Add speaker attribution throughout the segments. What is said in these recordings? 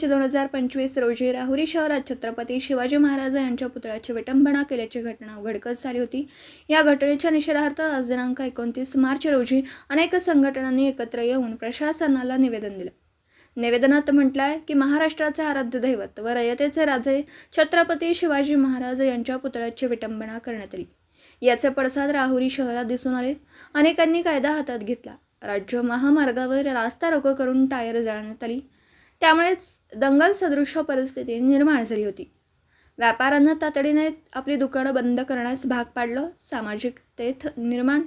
Speaker 1: मार्च दोन हजार पंचवीस रोजी राहुरी शहरात छत्रपती शिवाजी महाराज यांच्या पुतळ्याची विटंबना केल्याची घटना उघडकीस झाली होती. या घटनेच्या निषेधार्थ आज दिनांक एकोणतीस मार्च रोजी अनेक संघटनांनी एकत्र येऊन प्रशासनाला निवेदन दिलं. निवेदनात म्हटलं आहे की महाराष्ट्राचे आराध्य दैवत व रयतेचे राजे छत्रपती शिवाजी महाराज यांच्या पुतळ्याची विटंबना करण्यात आली. याचे पडसाद राहुरी शहरात दिसून आले. अनेकांनी कायदा हातात घेतला. राज्य महामार्गावर रास्ता रोको करून टायर जाळण्यात आली. त्यामुळेच दंगल सदृश परिस्थिती निर्माण झाली होती. व्यापाऱ्यांना तातडीने आपली दुकानं बंद करण्यास भाग पाडलं. सामाजिक तेथ निर्माण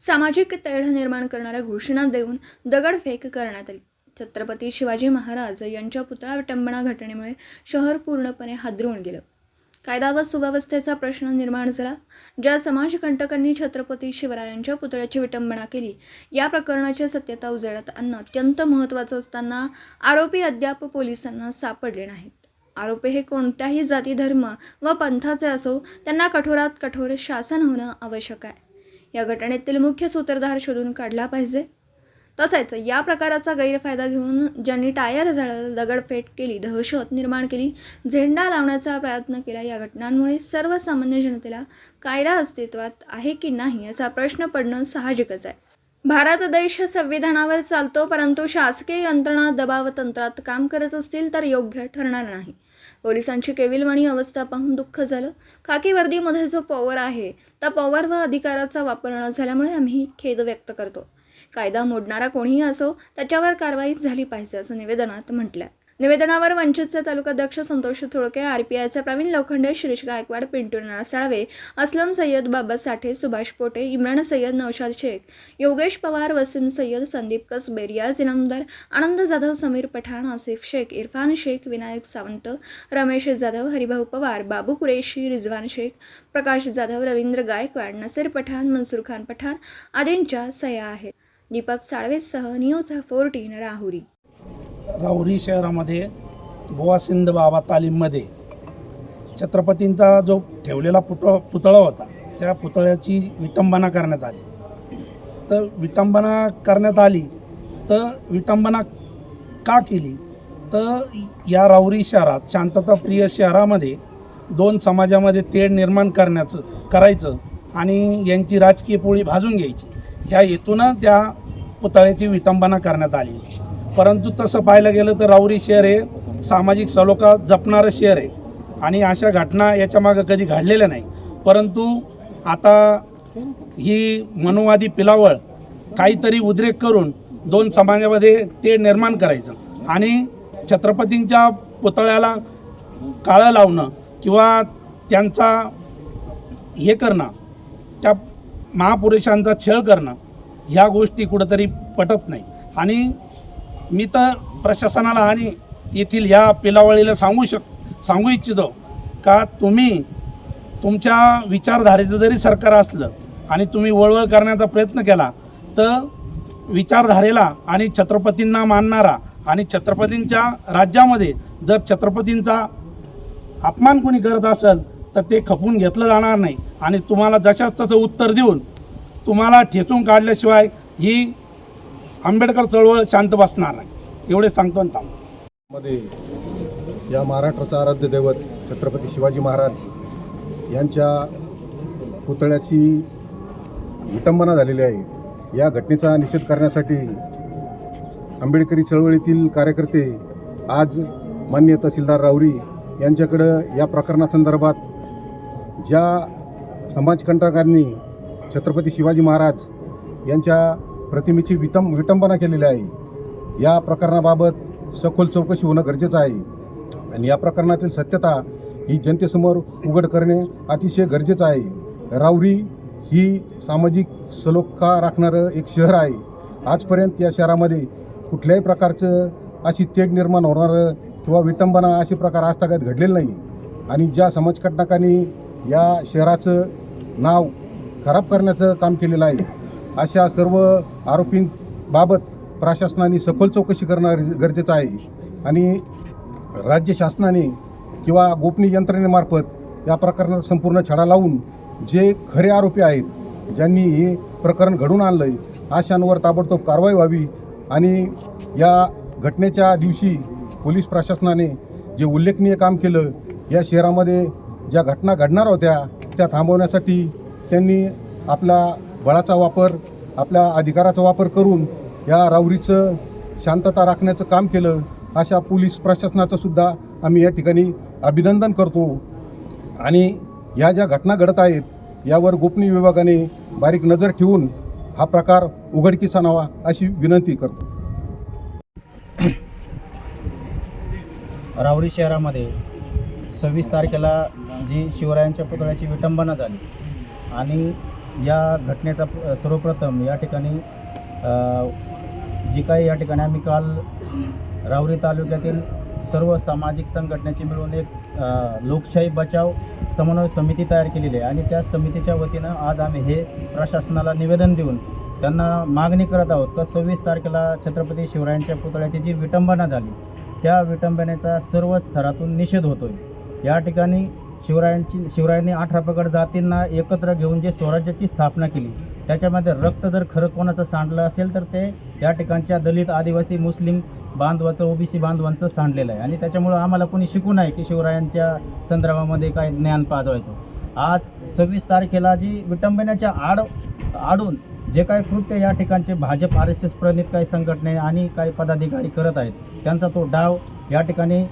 Speaker 1: सामाजिक तेढ निर्माण करणाऱ्या घोषणा देऊन दगडफेक करण्यात आली. छत्रपती शिवाजी महाराज यांच्या पुतळा विटंबना घटनेमुळे शहर पूर्णपणे हादरून गेलं. कायदा व सुव्यवस्थेचा प्रश्न निर्माण झाला ज्या समाजकंटकांनी छत्रपती शिवरायांच्या पुतळ्याची विटंबना केली या प्रकरणाची सत्यता उजेडात आणणं अत्यंत महत्त्वाचं असताना आरोपी अद्याप पोलिसांना सापडले नाहीत. आरोपी हे कोणत्याही जाती धर्म व पंथाचे असो त्यांना कठोरात कठोर शासन होणं आवश्यक आहे. या घटनेतील मुख्य सूत्रधार शोधून काढला पाहिजे. तसेच या प्रकाराचा गैरफायदा घेऊन ज्यांनी टायर झाडं दगडफेट केली दहशत निर्माण केली झेंडा लावण्याचा प्रयत्न केला या घटनांमुळे सर्वसामान्य जनतेला कायदा अस्तित्वात आहे की नाही याचा प्रश्न पडणं साहजिकच आहे. भारत देश संविधानावर चालतो परंतु शासकीय यंत्रणा दबाव तंत्रात काम करत असतील तर योग्य ठरणार नाही. पोलिसांची केविलवाणी अवस्था पाहून दुःख झालं. खाकी वर्दीमध्ये जो पॉवर आहे त्या पॉवर व अधिकाराचा वापर न झाल्यामुळे आम्ही खेद व्यक्त करतो. कायदा मोडणारा कोणीही असो त्याच्यावर कारवाई झाली पाहिजे असं निवेदनात म्हटलं निवेदनावर वंचितचे तालुकाध्यक्ष संतोष थोडके आर पी प्रवीण लोखंडे शिरीष गायकवाड पिंटू नाना साळवे असलम सय्यद बाबा साठे सुभाष पोटे इम्रान सय्यद नौशाद शेख योगेश पवार वसीम सय्यद संदीप कसबे रियाज इनामदार आनंद जाधव समीर पठाण आसिफ शेख इरफान शेख विनायक सावंत रमेश जाधव हरिभाऊ पवार बाबू कुरेशी रिजवान शेख प्रकाश जाधव रवींद्र गायकवाड नसीर पठाण मनसूर खान पठाण आदींच्या सह्या आहेत. दीपक साळवेसह न्यूज फोर्टीन राहुरी.
Speaker 2: राहुरी शहरामध्ये गोवा सिंध बाबा तालीममध्ये छत्रपतींचा जो ठेवलेला पुत पुतळा होता त्या पुतळ्याची विटंबना करण्यात आली. तर विटंबना करण्यात आली तर विटंबना का केली? तर या राहुरी शहरात शांतताप्रिय शहरामध्ये दोन समाजामध्ये तेढ निर्माण करण्याचं करायचं आणि यांची राजकीय पोळी भाजून घ्यायची. ह्या हेतूनं त्या पुतळ्याची विटंबना करण्यात आली. परंतु तसं पाहायला गेलं तर राऊरी शहर हे सामाजिक सलोखा जपणारं शहर आहे. आणि अशा घटना याच्यामागं कधी घडलेल्या नाही. परंतु आता ही मनुवादी पिलावळ काहीतरी उद्रेक करून दोन समाजामध्ये ते निर्माण करायचं आणि छत्रपतींच्या पुतळ्याला काळं लावणं किंवा त्यांचा हे करणं महापुरुषांचा छळ करणं ह्या गोष्टी कुठंतरी पटत नाही. आणि मी तर प्रशासनाला आणि येथील ह्या पिलावळीला सांगू शक सांगू इच्छितो का तुम्ही तुमच्या विचारधारेचं जरी सरकार असलं आणि तुम्ही वळवळ करण्याचा प्रयत्न केला तर विचारधारेला आणि छत्रपतींना मानणारा आणि छत्रपतींच्या राज्यामध्ये जर छत्रपतींचा अपमान कोणी करत असेल तर ते खपून घेतलं जाणार नाही. आणि तुम्हाला जशाच तसं उत्तर देऊन तुम्हाला ठेचून काढल्याशिवाय ही आंबेडकर चळवळ शांत बसणार नाही. एवढे सांगतो आणि थांबतो.
Speaker 3: मध्ये या महाराष्ट्राचा आराध्य दैवत छत्रपती शिवाजी महाराज यांच्या पुतळ्याची विटंबना झालेली आहे. या घटनेचा निषेध करण्यासाठी आंबेडकरी चळवळीतील कार्यकर्ते आज मान्य तहसीलदार राऊरी यांच्याकडं या प्रकरणासंदर्भात ज्या समाजकंटकांनी छत्रपती शिवाजी महाराज यांच्या प्रतिमेची वितम विटंबना केलेली आहे या प्रकरणाबाबत सखोल चौकशी होणं गरजेचं आहे. आणि या प्रकरणातील सत्यता ही जनतेसमोर उघड करणे अतिशय गरजेचं आहे. रावरी ही सामाजिक सलोखा राखणारं एक शहर आहे. आजपर्यंत या शहरामध्ये कुठल्याही प्रकारचं अशी तेढ निर्माण होणारं किंवा विटंबना असे प्रकार आजतागत घडलेले नाही. आणि ज्या समाजकटनाकांनी या शहराचं नाव खराब करण्याचं काम केलेलं आहे. अशा सर्व आरोपींबाबत प्रशासनाने सखोल चौकशी करणं गरजेचं आहे. आणि राज्य शासनाने किंवा गोपनीय यंत्रणेमार्फत या प्रकरणाचा संपूर्ण छडा लावून जे खरे आरोपी आहेत ज्यांनी हे प्रकरण घडून आणलं आहे अशांवर ताबडतोब कारवाई व्हावी आणि या घटनेच्या दिवशी पोलीस प्रशासनाने जे उल्लेखनीय काम केलं या शहरामध्ये ज्या घटना घडणार होत्या त्या थांबवण्यासाठी त्यांनी आपला बळाचा वापर आपल्या अधिकाराचा वापर करून या राऊरीचं शांतता राखण्याचं काम केलं. अशा पोलीस प्रशासनाचं सुद्धा आम्ही या ठिकाणी अभिनंदन करतो. आणि या ज्या घटना घडत आहेत यावर गोपनीय विभागाने बारीक नजर ठेवून हा प्रकार उघडकीस आणावा अशी विनंती करतो.
Speaker 4: रावरी शहरामध्ये सव्वीस तारखेला जी शिवरायांच्या पुतळ्याची विटंबना झाली आणि या घटनेचा सर्वप्रथम या ठिकाणी जी काही या ठिकाणी आम्ही काल रावरी तालुक्यातील सर्व सामाजिक संघटनेची मिळून एक लोकशाही बचाव समन्वय समिती तयार केलेली आहे आणि त्या समितीच्या वतीनं आज आम्ही हे प्रशासनाला निवेदन देऊन त्यांना मागणी करत आहोत का सव्वीस तारखेला छत्रपती शिवरायांच्या पुतळ्याची जी विटंबना झाली त्या विटंबनेचा सर्व स्तरातून निषेध होतो आहे या ठिकाणी शिवरायांची शिवरायांनी अठरा रापगड जातींना एकत्र घेऊन जे स्वराज्याची स्थापना केली त्याच्यामध्ये रक्त जर खरं कोणाचं सांडलं असेल तर ते या ठिकाणच्या दलित आदिवासी मुस्लिम बांधवाचं ओबीसी बांधवांचं सांडलेलं आहे. आणि त्याच्यामुळं आम्हाला कोणी शिकू नये की शिवरायांच्या संदर्भामध्ये काय ज्ञान पाजवायचं. आज सव्वीस तारखेला जी विटंबनेच्या आड आडून जे काही कृत्य या ठिकाणचे भाजप आर एस एस प्रणित काही संघटने आणि काही पदाधिकारी करत आहेत त्यांचा तो डाव या ठिकाणी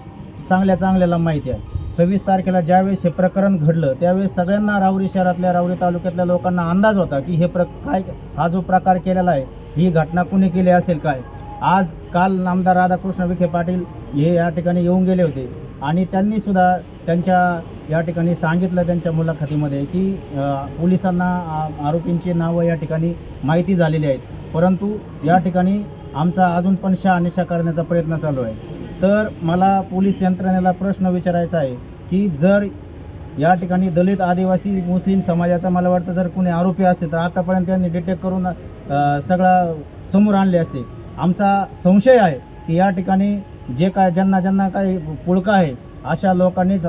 Speaker 4: चांगल्या चांगल्याला माहिती आहे. सव्वीस तारखेला ज्यावेळेस हे प्रकरण घडलं त्यावेळेस सगळ्यांना रावरी शहरातल्या रावरी तालुक्यातल्या लोकांना अंदाज होता की हे प्र काय हा जो प्रकार केलेला आहे ही घटना कुणी केली असेल काय? आज काल नामदार राधाकृष्ण विखे पाटील हे या ठिकाणी येऊन गेले होते. आणि त्यांनीसुद्धा त्यांच्या या ठिकाणी सांगितलं त्यांच्या मुलाखतीमध्ये की पोलिसांना आरोपींची नावं या ठिकाणी माहिती झालेली आहेत. परंतु या ठिकाणी आमचा अजून पण शहानिशा करण्याचा प्रयत्न चालू आहे. तर मला पोलीस यंत्रणेला प्रश्न विचारायचा आहे की जर या ठिकाणी दलित आदिवासी मुस्लिम समाजाचा मला वाटतं जर कोणी आरोपी असते तर आतापर्यंत त्यांनी डिटेक्ट करून सगळा समोर आणले असते. आमचा संशय आहे की या ठिकाणी जे काय ज्यांना ज्यांना काही पुळका आहे अशा लोकांनीच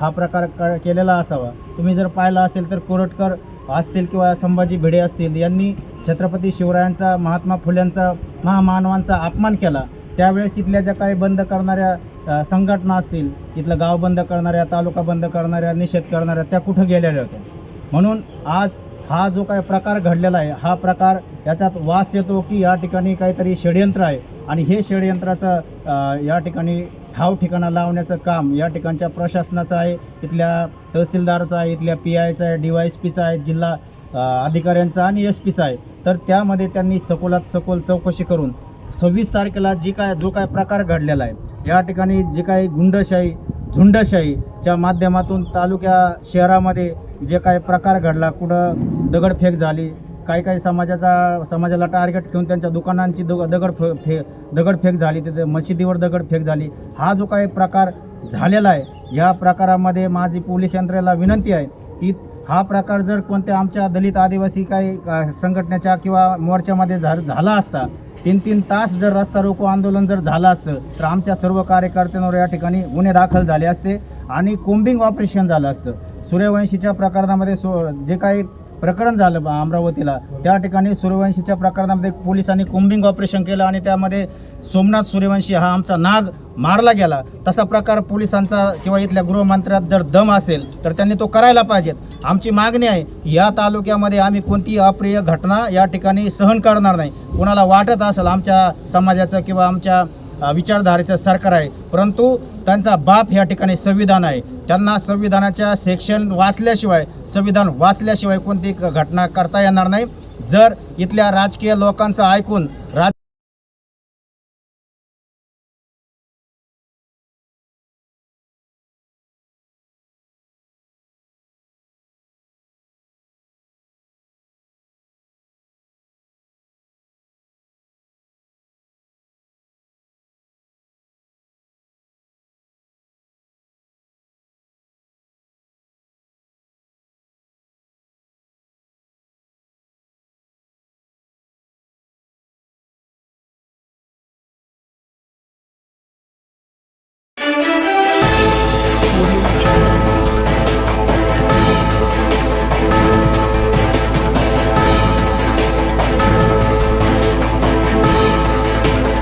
Speaker 4: हा प्रकार क केलेला असावा. तुम्ही जर पाहिला असेल तर कोरटकर असतील किंवा संभाजी भिडे असतील यांनी छत्रपती शिवरायांचा महात्मा फुल्यांचा महामानवांचा अपमान केला. त्यावेळेस इथल्या ज्या काही बंद करणाऱ्या संघटना असतील इथलं गाव बंद करणाऱ्या तालुका बंद करणाऱ्या निषेध करणाऱ्या त्या कुठं गेलेल्या होत्या? म्हणून आज हा जो काही प्रकार घडलेला आहे हा प्रकार याच्यात वास येतो की या ठिकाणी काहीतरी षडयंत्र आहे आणि हे षडयंत्राचं या ठिकाणी ठाव ठिकाणा लावण्याचं काम या ठिकाणच्या प्रशासनाचं आहे इथल्या तहसीलदारचं आहे इथल्या पी आयचं आहे डी वाय एस पीचं आहे जिल्हा अधिकाऱ्यांचा अधिकाऱ्यांचं आणि एस पीचं आहे. तर त्यामध्ये त्यांनी सखोलात सखोल चौकशी करून सव्वीस तारखेला जी काय जो काय प्रकार घडलेला आहे या ठिकाणी जी काही गुंडशाही झुंडशाहीच्या माध्यमातून तालुक्या शहरामध्ये जे काही प्रकार घडला कुठं दगडफेक झाली काही काही समाजाचा समाजाला टार्गेट घेऊन त्यांच्या दुकानांची दग दगड फे फे दगडफेक झाली तिथे मशिदीवर दगडफेक झाली हा जो काही प्रकार झालेला आहे या प्रकारामध्ये माझी पोलीस यंत्रणेला विनंती आहे की हा प्रकार जर कोणत्या आमच्या दलित आदिवासी काही संघटनेच्या किंवा मोर्चामध्ये झा झाला असता तीन तीन तास जर रस्ता रोको आंदोलन जर झालं असतं तर आमच्या सर्व कार्यकर्त्यांवर या ठिकाणी गुन्हे दाखल झाले असते आणि कोंबिंग ऑपरेशन झालं असतं. सूर्यवंशीच्या प्रकरणामध्ये सो जे काही प्रकरण झालं बा अमरावतीला त्या ठिकाणी सूर्यवंशीच्या प्रकरणामध्ये पोलिसांनी कोंबिंग ऑपरेशन केलं आणि त्यामध्ये सोमनाथ सूर्यवंशी हा आमचा नाग मारला गेला तसा प्रकार पोलिसांचा किंवा इथल्या गृहमंत्र्यात जर दम असेल तर त्यांनी तो करायला पाहिजेत. आमची मागणी आहे या तालुक्यामध्ये आम्ही कोणतीही अप्रिय घटना या ठिकाणी सहन करणार नाही. कोणाला वाटत असेल आमच्या समाजाचं किंवा आमच्या विचारधारेचं सरकार आहे परंतु त्यांचा बाप या ठिकाणी संविधान आहे. त्यांना संविधानाच्या सेक्शन वाचल्याशिवाय संविधान वाचल्याशिवाय कोणती घटना करता येणार नाही. जर इथल्या राजकीय लोकांचं ऐकून